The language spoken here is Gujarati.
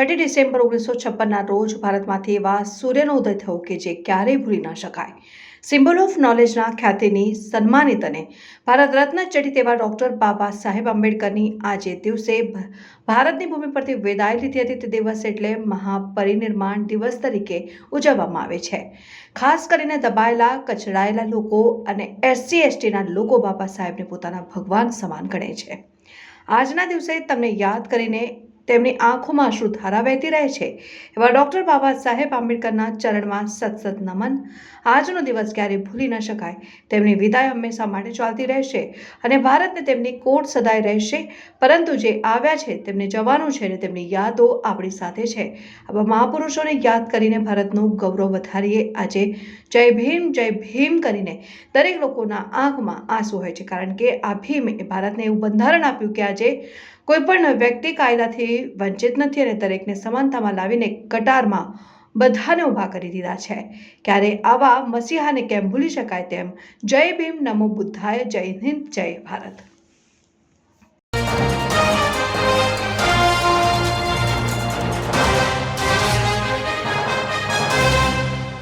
છઠ્ઠી ડિસેમ્બર ઓગણીસો છપ્પનના રોજ ભારતમાંથી એવા સૂર્યનો ઉદય થયો કે જે ક્યારેય ભૂલી ન શકાય. સિમ્બલ ઓફ નોલેજના ખ્યાતિની સન્માનિત અને ભારત રત્ન ચડિત એવા ડૉક્ટર બાબા સાહેબ આંબેડકરની આજે દિવસે ભારતની ભૂમિ પરથી વિદાય લીધી હતી. તે દિવસ એટલે મહાપરિનિર્માણ દિવસ તરીકે ઉજવવામાં આવે છે. ખાસ કરીને દબાયેલા, કચડાયેલા લોકો અને એસસી એસટીના લોકો બાબા સાહેબને પોતાના ભગવાન સમાન ગણે છે. આજના દિવસે તમને યાદ કરીને તેમની આંખોમાં અશ્રુધારા વહેતી રહે છે. એવા ડૉક્ટર બાબા સાહેબ આંબેડકરના ચરણમાં સતસત નમન. આજનો દિવસ ક્યારેય ભૂલી ન શકાય. તેમની વિદાય હંમેશા માટે ચાલતી રહેશે અને ભારતને તેમની કોટ સદાય રહેશે. પરંતુ જે આવ્યા છે તેમને જવાનું છે અને તેમની યાદો આપણી સાથે છે. આવા મહાપુરુષોને યાદ કરીને ભારતનું ગૌરવ વધારીએ. આજે જય ભીમ જય ભીમ કરીને દરેક લોકોના આંખમાં આંસુ હોય છે. કારણ કે આ ભીમ એ ભારતને એવું બંધારણ આપ્યું કે આજે કોઈ પણ વ્યક્તિ કાયદાથી વંચિત નથી અને દરેકને સમાનતામાં લાવીને કટારમાં બધાને ઊભા કરી દીધા છે. ક્યારે આવા મસીહાને કેમ ભૂલી શકાય તેમ જય ભીમ નમો બુદ્ધાય જય હિન્દ જય ભારત.